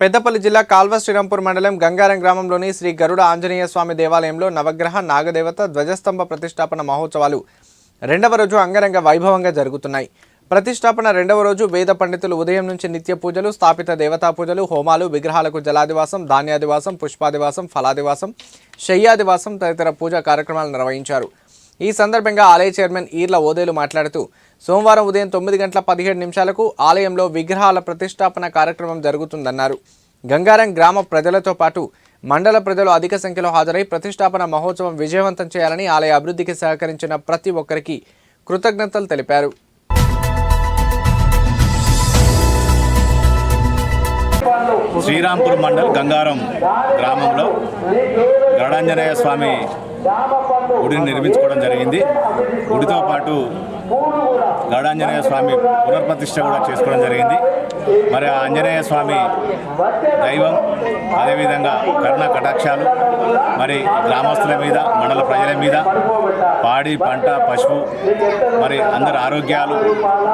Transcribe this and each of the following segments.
పెద్దపల్లి జిల్లా కాల్వ శ్రీరాంపూర్ మండలం గంగారం గ్రామంలోని శ్రీ గరుడ ఆంజనేయ స్వామి దేవాలయంలో నవగ్రహ నాగదేవత ధ్వజస్తంభ ప్రతిష్టాపన మహోత్సవాలు రెండవ రోజు అంగరంగ వైభవంగా జరుగుతున్నాయి. ప్రతిష్టాపన రెండవ రోజు వేద పండితులు ఉదయం నుంచి నిత్య పూజలు స్థాపిత దేవతా పూజలు హోమాలు విగ్రహాలకు జలాదివాసం ధాన్యాదివాసం పుష్పాదివాసం ఫలాదివాసం శయ్యాదివాసం తదితర పూజా కార్యక్రమాలు నిర్వహించారు. ఈ సందర్భంగా ఆలయ చైర్మన్ ఈర్ల ఓదేలు మాట్లాడుతూ సోమవారం ఉదయం తొమ్మిది గంటల పదిహేడు నిమిషాలకు ఆలయంలో విగ్రహాల ప్రతిష్టాపన కార్యక్రమం జరుగుతుందన్నారు. గంగారం గ్రామ ప్రజలతో పాటు మండల ప్రజలు అధిక సంఖ్యలో హాజరై ప్రతిష్టాపన మహోత్సవం విజయవంతం చేయాలని ఆలయ అభివృద్ధికి సహకరించిన ప్రతి ఒక్కరికి కృతజ్ఞతలు తెలిపారు. శ్రీరాంపూర్ మండల్ గంగారం గ్రామంలో గడాంజనేయ స్వామి గుడిని నిర్మించుకోవడం జరిగింది. గుడితో పాటు గరుడాంజనేయ స్వామి పునర్ప్రతిష్ఠ కూడా చేసుకోవడం జరిగింది. మరి ఆ ఆంజనేయ స్వామి దైవం అదేవిధంగా కరుణ కటాక్షాలు మరి గ్రామస్తుల మీద మండల ప్రజల మీద పాడి పంట పశువు మరి అందరు ఆరోగ్యాలు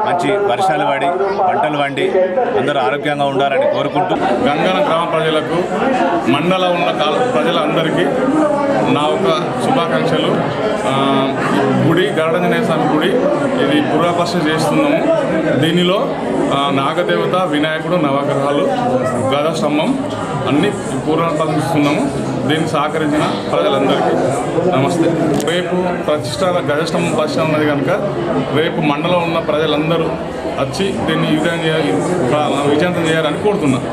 మంచి వర్షాలు పడి పంటలు వండి అందరూ ఆరోగ్యంగా ఉండాలని కోరుకుంటూ గంగన గ్రామ ప్రజలకు మండల ఉన్న కాల ప్రజలందరికీ నా యొక్క శుభాకాంక్షలు. గుడి గరుడంజనేయ స్వామి గుడి ఇది పురాపర్శ చేస్తున్నాము. దీనిలో నాగదేవత వినాయకుడు నవగ్రహాలు గద స్తంభం అన్నీ పూర్వపరిస్తున్నాము దీన్ని సహకరించిన ప్రజలందరికీ నమస్తే. రేపు ప్రతిష్ట గజస్తంభం ప్రశ్న ఉన్నది కనుక రేపు మండలం ఉన్న ప్రజలందరూ వచ్చి దీన్ని విజయం చేయాలి విజయంతం చేయాలని కోరుతున్నాను.